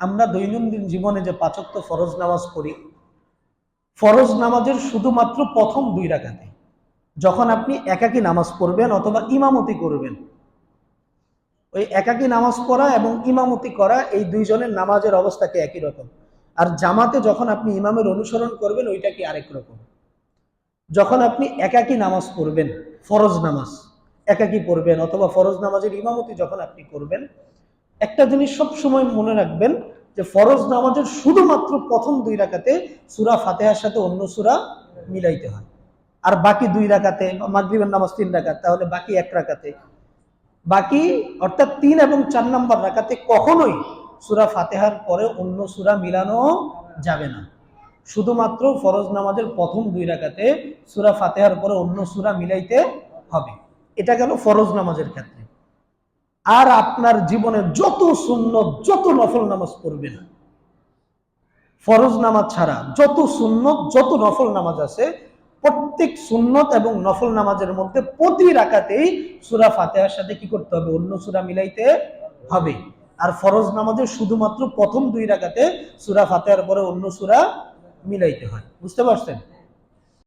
আমরা দৈনন্দিন জীবনে যে পাচক্য ফরজ নামাজ পড়ি, ফরজ নামাজের শুধুমাত্র প্রথম দুই রাকাতে। যখন আপনি একাকী নামাজ পড়বেন অথবা ইমামতি করবেন, ওই একাকী নামাজ পড়া এবং ইমামতি করা এই দুইজনের নামাজের অবস্থাকে একই রকম? আর জামাতে যখন আপনি ইমামের অনুসরণ করবেন, ওইটা কি আরেক রকম? যখন আপনি একাকী নামাজ পড়বেন, ফরজ নামাজ, একাকী পড়বেন অথবা ফরজ নামাজের ইমামতি যখন আপনি করবেন একটা জিনিস সব সময় মনে রাখবেন যে ফরজ নামাজের শুধুমাত্র প্রথম দুই রাকাতে সুরা ফাতেহার সাথে অন্য সুরা মিলাইতে হয়। আর বাকি দুই রাকাতে, মাগরিবের নামাজ তিন রাকাত, তাহলে বাকি এক রাকাতে। বাকি অর্থাৎ তিন এবং চার নম্বর রাকাতে কখনোই সুরা ফাতেহার পরে অন্য সুরা মিলানো যাবে না। শুধুমাত্র ফরজ নামাজের প্রথম দুই রাকাতে সুরা ফাতেহার পরে অন্য সুরা মিলাইতে হবে। এটা গেল ফরজ নামাজের ক্ষেত্রে। আর আপনার জীবনে যত সুন্নত, যত নফল নামাজ পড়বেন ফরজ নামাজ ছাড়া যত সুন্নত, যত নফল নামাজ আছে, প্রত্যেক সুন্নত এবং নফল নামাজের মধ্যে প্রতি রাকাতেই সুরা ফাতেহার সাথে কি করতে হবে? অন্য সুরা মিলাইতে হবে। আর ফরজ নামাজের শুধুমাত্র প্রথম দুই রাকাতে সুরা ফাতেহার পরে অন্য সুরা মিলাইতে হয়। বুঝতে পারছেন?